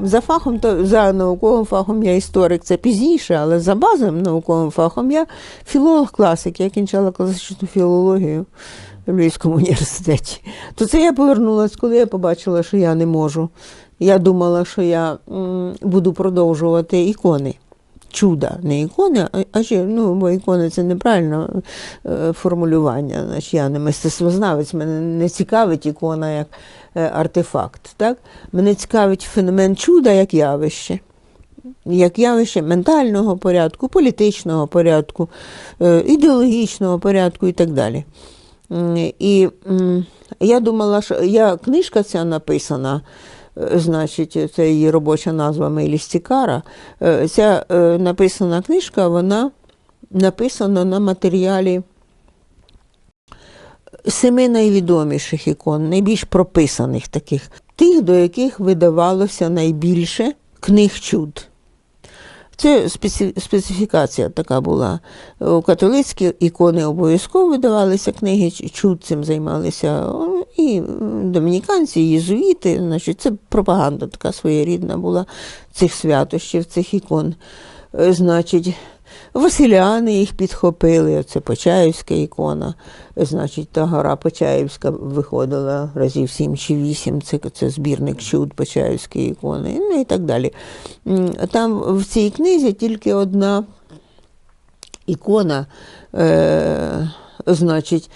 За фахом, то за науковим фахом я історик, це пізніше, але за базовим науковим фахом я філолог класик, я кінчала класичну філологію в Львівському університеті. То це я повернулася, коли я побачила, що я не можу. Я думала, що я буду продовжувати ікони. Чуда, не ікони, а, ще, ну, бо ікони це неправильне е, формулювання. Значить, я не мистецтвознавець, мене не цікавить ікона як е, артефакт. Так? Мене цікавить феномен чуда як явище. Як явище ментального порядку, політичного порядку, е, ідеологічного порядку і так далі. І я думала, що я, книжка ця написана, значить, це її робоча назва Мейлістікара. Е, Ця е, написана книжка, вона написана на матеріалі семи найвідоміших ікон, найбільш прописаних таких, тих, до яких видавалося найбільше книг чуд. Це специфікація така була. У католицькі ікони обов'язково видавалися книги чуд, цим займалися і домініканці, і єзуїти. Значить, це пропаганда така своєрідна була цих святощів, цих ікон. Е, Значить, Василяни їх підхопили, це Почаївська ікона. Значить, та гора Почаївська виходила разів сім чи вісім, це, це збірник чуд Почаївської ікони, ну і так далі. Там в цій книзі тільки одна ікона, е, значить,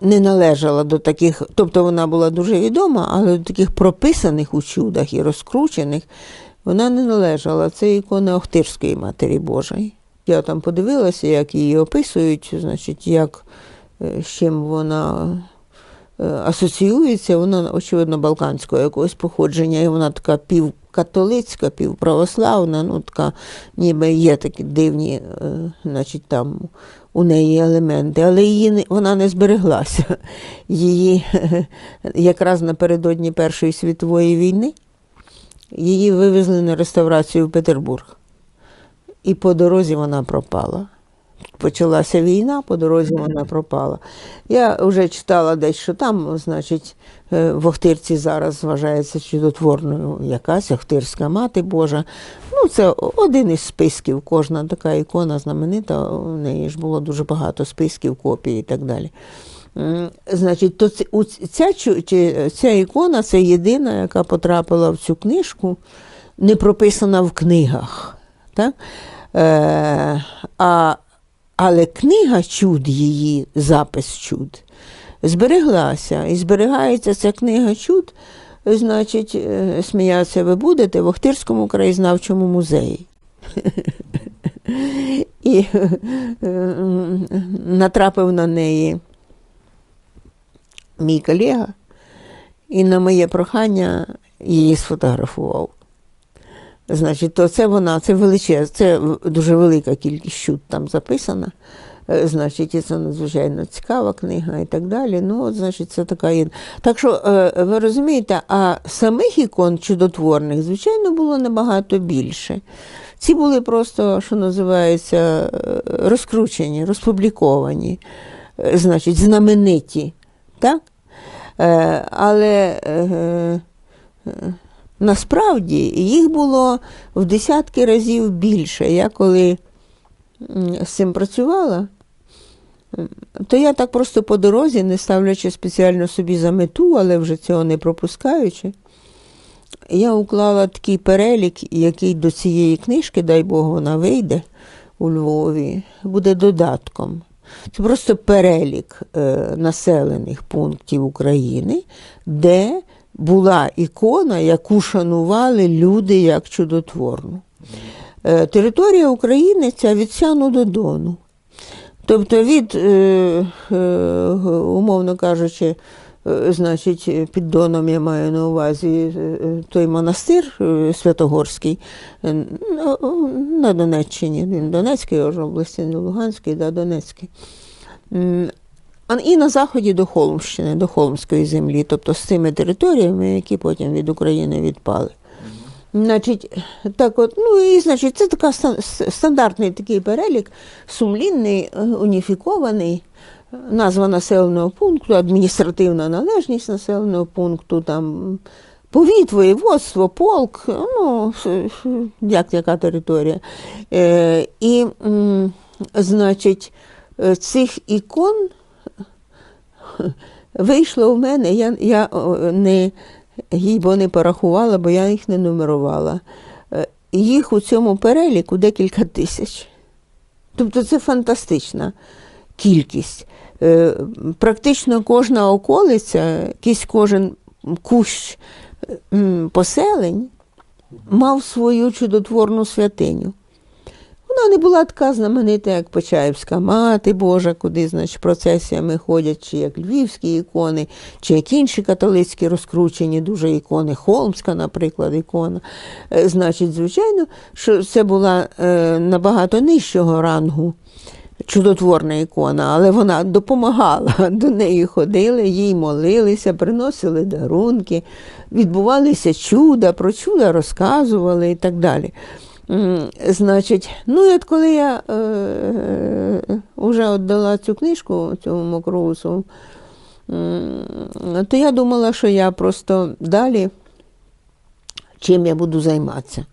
не належала до таких, тобто вона була дуже відома, але до таких прописаних у чудах і розкручених вона не належала. Це ікона Охтирської Матері Божої. Я там подивилася, як її описують, значить, як, е, з чим вона е, асоціюється. Вона, очевидно, балканського якогось походження, і вона така півкатолицька, півправославна, ну така, ніби є такі дивні, е, значить, там у неї елементи, але її вона не збереглася. Її якраз напередодні Першої світової війни її вивезли на реставрацію в Петербург. І по дорозі вона пропала. Почалася війна, по дорозі вона пропала. Я вже читала десь, що там, значить, е, в Охтирці зараз вважається чудотворною якась Охтирська мати Божа. Ну, це один із списків. Кожна така ікона знаменита, у неї ж було дуже багато списків, копій і так далі. Значить, то ця, ця ікона це єдина, яка потрапила в цю книжку, не прописана в книгах. Так? Е, а, але книга чуд її, запис чуд, збереглася. І зберігається ця книга чуд, значить, е, сміятися ви будете в Охтирському краєзнавчому музеї. І е, натрапив на неї мій колега, і на моє прохання її сфотографував. Значить, то це вона, це величезна, це дуже велика кількість чуд там записана. Е, Значить, і це надзвичайно цікава книга і так далі. Ну, от, значить, це така є. Так що, е, ви розумієте, а самих ікон чудотворних, звичайно, було набагато більше. Ці були просто, що називається, е, розкручені, розпубліковані, значить, знамениті. Так? Але насправді їх було в десятки разів більше. Я коли з цим працювала, то я так просто по дорозі, не ставлячи спеціально собі за мету, але вже цього не пропускаючи, я уклала такий перелік, який до цієї книжки, дай Бог, вона вийде у Львові, буде додатком. Це просто перелік е, населених пунктів України, де була ікона, яку шанували люди як чудотворну. Е, територія України ця від Сяну до Дону. Тобто від, е, е, умовно кажучи, значить, під Доном я маю на увазі той монастир Святогорський ну, на Донеччині, він Донецької області, не Луганської, да, Донецький. І на заході до Холмщини, до Холмської землі, тобто з цими територіями, які потім від України відпали. Значить, так от, ну і значить, це така стандартний такий перелік, сумлінний, е, уніфікований. Назва населеного пункту, адміністративна належність населеного пункту, там Повіт, воєводство, полк, ну, як яка територія. Е, і, значить, е, цих ікон вийшло в мене, я, я не, їй бо не порахувала, бо я їх не нумерувала. Е, Їх у цьому переліку декілька тисяч. Тобто це фантастична кількість. Е, Практично кожна околиця, якийсь кожен кущ поселень мав свою чудотворну святиню. Вона не була така знаменита, як Почаївська мати Божа, куди, значить, процесіями ходять, чи як львівські ікони, чи як інші католицькі розкручені дуже ікони, Холмська, наприклад, ікона. Е, Значить, звичайно, що це була е, набагато нижчого рангу чудотворна ікона, але вона допомагала. До неї ходили, їй молилися, приносили дарунки, відбувалися чуда, про чуда розказували і так далі. Значить, ну і от коли я е, вже віддала цю книжку цьому Мокроусу, то я думала, що я просто далі чим я буду займатися.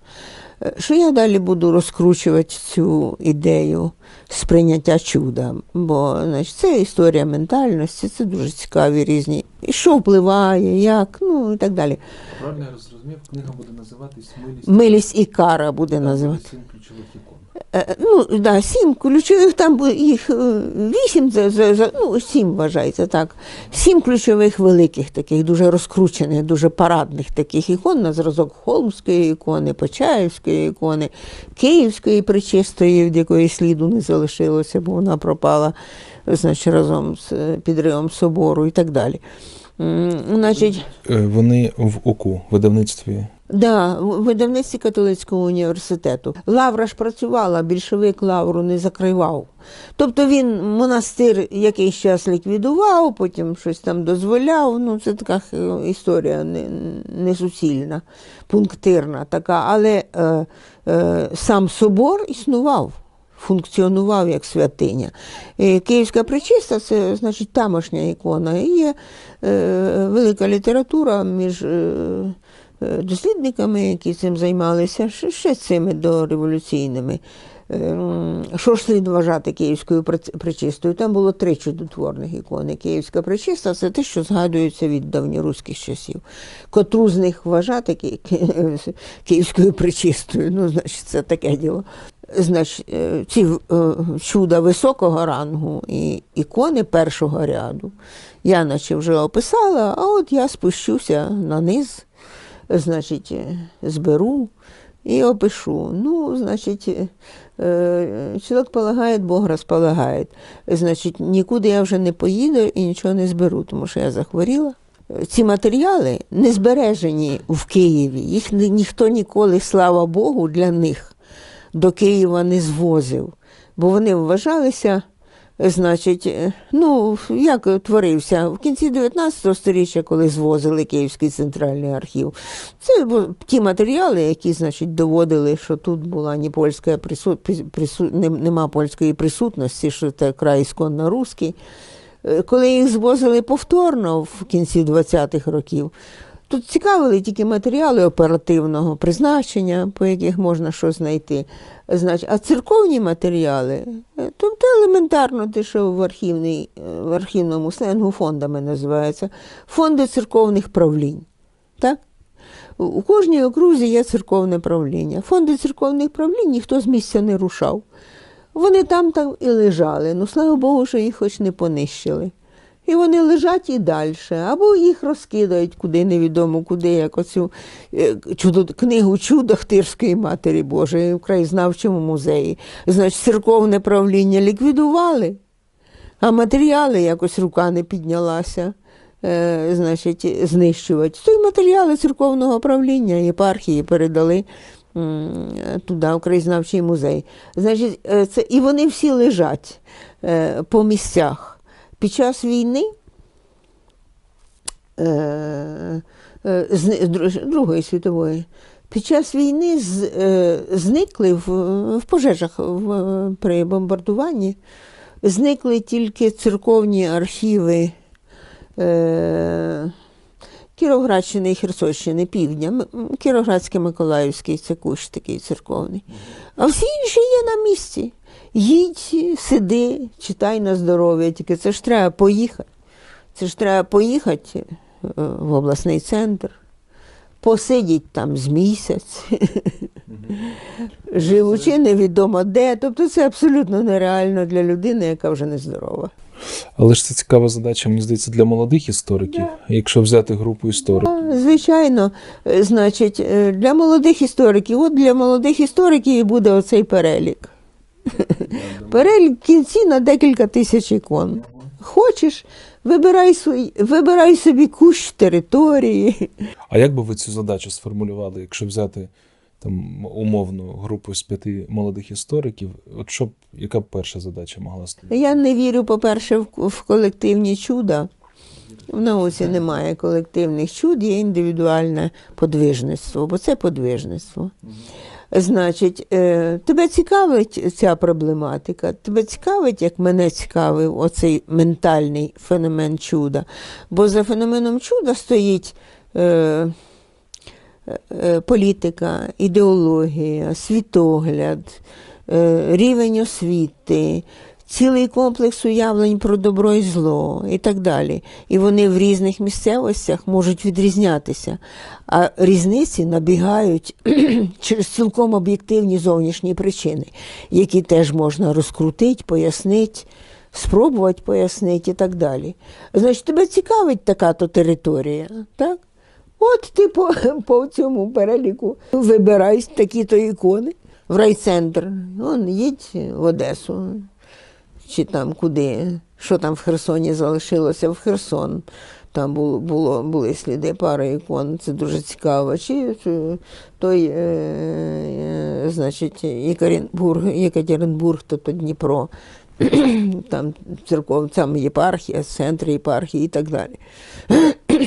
Е, Що я далі буду розкручувати цю ідею сприйняття чуда, бо значить, це історія ментальності, це дуже цікаві різні. І що впливає, як, ну і так далі. Правильно я зрозумів, книга буде називатись Милість. Милість і кара буде називати. Сім ключових ікон. Е, Ну, да, сім ключових, там їх е, вісім, за, за, за, ну, сім вважається так. Сім ключових великих, таких дуже розкручених, дуже парадних таких ікон на зразок Холмської ікони, Почаївської ікони, Київської причистої, від якої сліду не залишилося, бо вона пропала значить, разом з е, підривом собору і так далі. Значить, Е, Вони в УКУ, видавництві. Да, в видавництві католицького університету. Лавра ж працювала, більшовик лавру не закривав. Тобто він монастир якийсь час ліквідував, потім щось там дозволяв. Ну, це така е, історія не, не суцільна, пунктирна така. Але е, е, сам собор існував. Функціонував як святиня. І Київська причиста це значить тамошня ікона. І є е, велика література між е, е, дослідниками, які цим займалися, ще, ще цими дореволюційними. Е, Що ж слід вважати київською причистою? Там було три чудотворних ікони. Київська причиста це те, що згадується від давньоруських часів. Котру з них вважати ки- ки- київською причистою. Ну, значить, це таке діло. Значить, е, ці е, чуда високого рангу і ікони першого ряду я наче вже описала, а от я спущуся на низ, значить, е, зберу і опишу. Ну, значить, чоловік полагає, Бог розполагає. Значить, нікуди я вже не поїду і нічого не зберу, тому що я захворіла. Ці матеріали не збережені в Києві. Їх ніхто ніколи, слава Богу, для них до Києва не звозив, бо вони вважалися, е, значить, е, ну, як творився, в кінці 19 століття, коли звозили Київський центральний архів. Це ті матеріали, які, значить, доводили, що тут була ні польська присут, прису, нема польської присутності, що це край ісконно русський. Е, Коли їх звозили повторно в кінці 20-х років, Тут цікавили тільки матеріали оперативного призначення, по яких можна щось знайти. Значить, а церковні матеріали, тобто елементарно те, що в, архівній, е, в архівному сленгу фондами називається, фонди церковних правлінь. Так? У кожній окрузі є церковне правління. Фонди церковних правлінь ніхто з місця не рушав. Вони там там і лежали. Ну, слава Богу, що їх хоч не понищили. І вони лежать і далі, або їх розкидають куди невідомо куди, як оцю е, чудо, книгу чудо Хтирської Матері Божої в краєзнавчому музеї. Значить, церковне правління ліквідували, а матеріали якось рука не піднялася. е, Значить, знищувати. То й матеріали церковного правління єпархії передали туди, в краєзнавчий музей. Значить, е, це, і вони всі лежать по місцях. Під час війни е, е, Другої світової, під час війни е, зникли в, пожежах при бомбардуванні, зникли тільки церковні архіви. Е, і Херсонщини, півдня, Кіровоградський Миколаївський це кущ такий церковний. А всі інші є на місці. Їдь, сиди, читай на здоров'я, тільки це ж треба поїхати. Це ж треба поїхати е, в обласний центр, посидіть там з місяць, живучи невідомо де. Тобто це абсолютно нереально для людини, яка вже нездорова. Але ж це цікава задача, мені здається, для молодих істориків. Якщо взяти групу істориків. А, Звичайно, Е, значить, е, для молодих істориків, от для молодих істориків і буде оцей перелік. Перелік кінці на декілька тисяч ікон. Хочеш, вибирай, вибирай собі кущ території. А як би ви цю задачу сформулювали, якщо взяти там умовну групу з п'яти молодих істориків? От що б, яка б перша задача могла стояти? Я не вірю, по-перше, в, в колективні чуда. В науці немає колективних чуд, є індивідуальне подвижництво, бо це подвижництво. Значить, е, тебе цікавить ця проблематика, тебе цікавить, як мене цікавив оцей ментальний феномен чуда. Бо за феноменом чуда стоїть е, е, політика, ідеологія, світогляд, рівень освіти, цілий комплекс уявлень про добро і зло і так далі. І вони в різних місцевостях можуть відрізнятися. А різниці набігають через цілком об'єктивні зовнішні причини, які теж можна розкрутити, пояснити. Спробувати пояснити і так далі. Значить, тебе цікавить така то територія, так? От ти по, по цьому переліку вибирай такі-то ікони в райцентр. Вон, їдь в Одесу чи там куди. Що там в Херсоні залишилося? В Херсон. Там було, було, були сліди пари ікон, це дуже цікаво. Чи той, е, е, значить, Єкатеринбург, Єкатеринбург, то, то Дніпро, там церков, там єпархія, центр єпархії і так далі.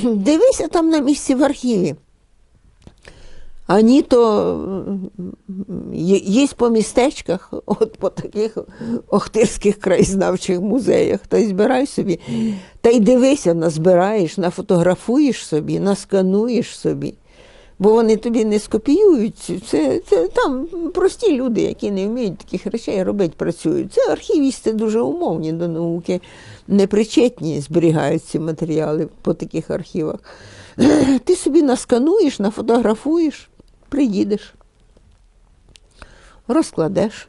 Дивися там на місці в архіві. Ані то є, є по містечках, от по таких охтирських краєзнавчих музеях. Та й збирай собі. Та й дивися, назбираєш, нафотографуєш собі, наскануєш собі. Бо вони тобі не скопіюють. Це, це там прості люди, які не вміють таких речей робити, працюють. Це архівісти дуже умовні до науки, непричетні, зберігають ці матеріали по таких архівах. Ти собі наскануєш, нафотографуєш, приїдеш, розкладеш,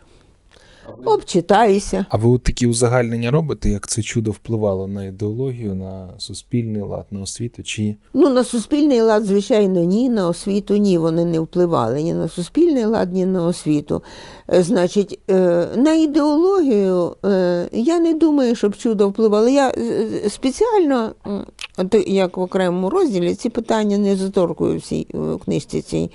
обчитаєшся. А ви от такі узагальнення робите, як це чудо впливало на ідеологію, на суспільний лад, на освіту? Чи Ну, на суспільний лад, звичайно, ні, на освіту ні, вони не впливали ні на суспільний лад, ні на освіту. Е, Значить, е, на ідеологію е, я не думаю, щоб чудо впливало. Я спеціально, як в окремому розділі, ці питання не заторкую в цій в книжці цій.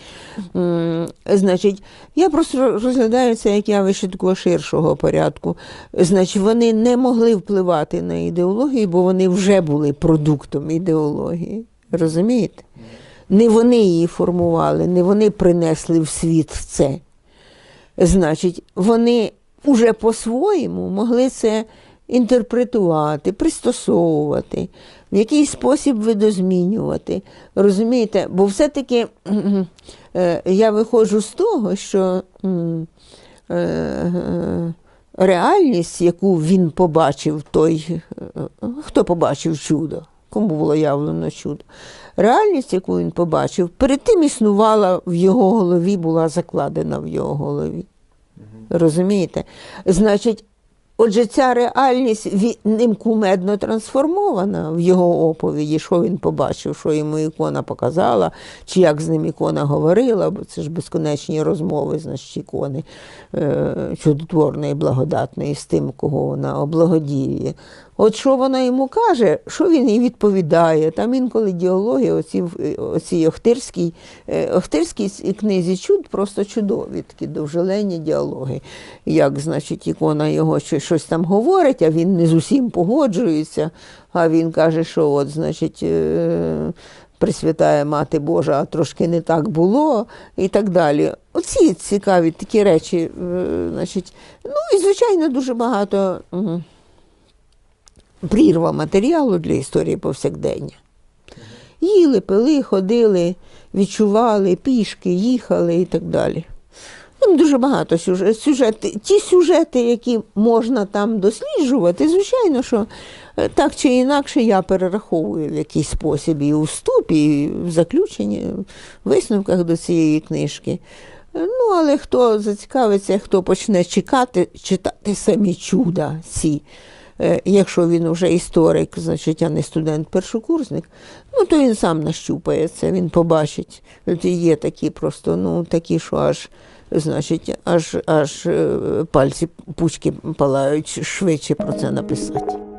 Значить, я просто розглядаю це як явище такого ширшого порядку. Значить, вони не могли впливати на ідеологію, бо вони вже були продуктом ідеології. Розумієте? Не вони її формували, не вони принесли в світ це. Значить, вони уже по-своєму могли це інтерпретувати, пристосовувати, в якийсь спосіб видозмінювати. Розумієте? Бо все-таки е, я виходжу з того, що реальність, яку він побачив, той, е, хто побачив чудо, кому було явлено чудо. Реальність, яку він побачив, перед тим існувала в його голові, була закладена в його голові. Розумієте? Значить, отже, ця реальність ним кумедно трансформована в його оповіді, що він побачив, що йому ікона показала, чи як з ним ікона говорила, бо це ж безконечні розмови, значить, ікони е, чудотворної благодатної з тим, кого вона облагодіює. От що вона йому каже, що він їй відповідає. Там інколи діалоги, оці, оці Охтирській, е, Охтирській книзі чуд просто чудові, такі довжелені діалоги. Як, значить, ікона його щось, там говорить, а він не з усім погоджується, а він каже, що от, значить. е, Пресвятає Мати Божа, а трошки не так було, і так далі. Оці цікаві такі речі. е, Значить, ну і звичайно дуже багато. Прірва матеріалу для історії повсякдення. Їли, пили, ходили, відчували, пішки, їхали і так далі. Там дуже багато сюжет, сюжети. Ті сюжети, які можна там досліджувати, звичайно, що е, так чи інакше я перераховую в якийсь спосіб і у вступі, і в заключенні, в висновках до цієї книжки. Ну, але хто зацікавиться, хто почне чекати, читати самі чуда ці, якщо він вже історик, значить, а не студент-першокурсник, ну то він сам нащупає це, він побачить. Є такі просто, ну такі, що аж, значить, аж, аж е, пальці пучки палають швидше про це написати.